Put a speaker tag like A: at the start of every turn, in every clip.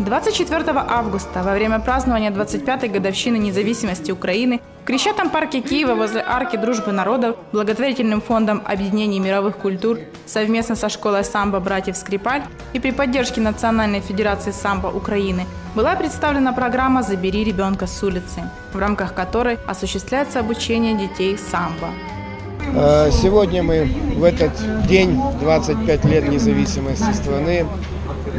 A: 24 августа, во время празднования 25-й годовщины независимости Украины, в Крещатом парке Киева возле арки Дружбы народов благотворительным фондом объединений мировых культур совместно со школой самбо братьев Скрипаль и при поддержке Национальной федерации самбо Украины была представлена программа «Забери ребенка с улицы», в рамках которой осуществляется обучение детей самбо.
B: Э, Сегодня мы в этот день, 25 лет независимости страны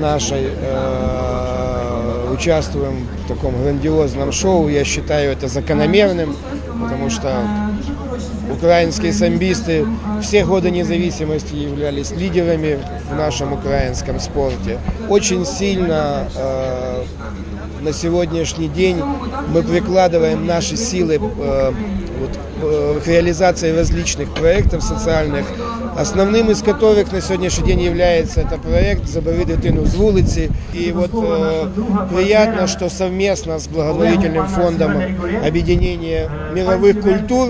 B: нашей, э, участвуем в таком грандиозном шоу. Я считаю это закономерным, потому что украинские самбисты все годы независимости являлись лидерами в нашем украинском спорте. Очень сильно э, на сегодняшний день мы прикладываем наши силы э, вот, э, к реализации различных проектов социальных, основным из которых на сегодняшний день является это проект «Забери дитину з вулиці». И вот э, приятно, что совместно с благотворительным фондом объединения мировых культур,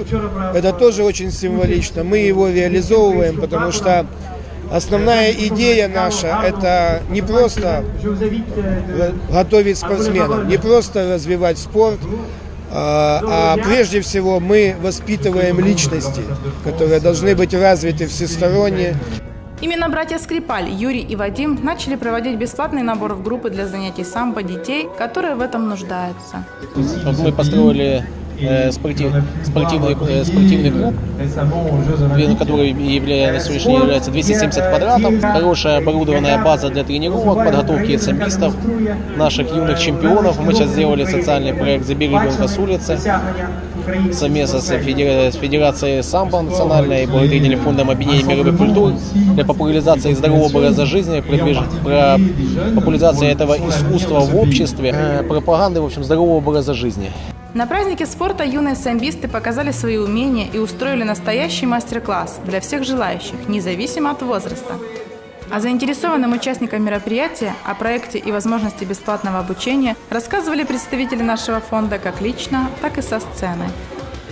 B: это тоже очень символично, мы его реализовываем, потому что Основная идея наша – это не просто готовить спортсменов, не просто развивать спорт, а а прежде всего мы воспитываем личности, которые должны быть развиты всесторонне.
A: Именно братья Скрипаль, Юрий и Вадим начали проводить бесплатный набор в группы для занятий самбо детей, которые в этом нуждаются.
C: Мы построили спортив- спортивный, э, спортивный клуб, который явля- на сегодняшний день является 270 квадратов. Хорошая оборудованная база для тренировок, подготовки самбистов, наших юных чемпионов. Мы сейчас сделали социальный проект «Забери ребенка с улицы» совместно с, федера- с Федерацией самбо национальной и благотворительным фондом объединения мировых культур для популяризации здорового образа жизни, про популяризации этого искусства в обществе, э, пропаганды, в общем, здорового образа жизни.
A: На празднике спорта юные самбисты показали свои умения и устроили настоящий мастер-класс для всех желающих, независимо от возраста. А заинтересованным участникам мероприятия о проекте и возможности бесплатного обучения рассказывали представители нашего фонда как лично, так и со сцены.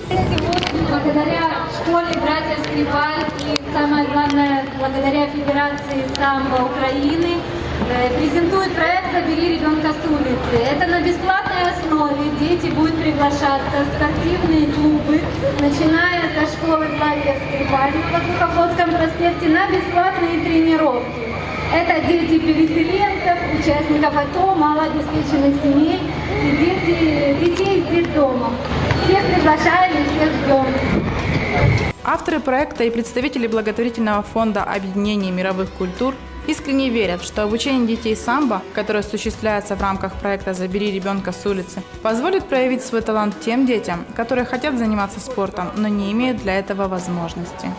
D: Сегодня благодаря школе братьев Скрипаль и самое главное, благодаря Федерации самбо Украины э, презентует проект «Забери ребенка с улицы». Это на бесплатной основе. Дети будут приглашаться в спортивные клубы, начиная со школы братьев Скрипаль на Воздухоходском проспекте на бесплатные тренировки. Это дети переселенцев, участников АТО, малообеспеченных семей и дети, детей из детдома. Всех приглашаем и всех ждем.
A: Авторы проекта и представители благотворительного фонда объединения мировых культур искренне верят, что обучение детей самбо, которое осуществляется в рамках проекта «Забери ребенка с улицы», позволит проявить свой талант тем детям, которые хотят заниматься спортом, но не имеют для этого возможности.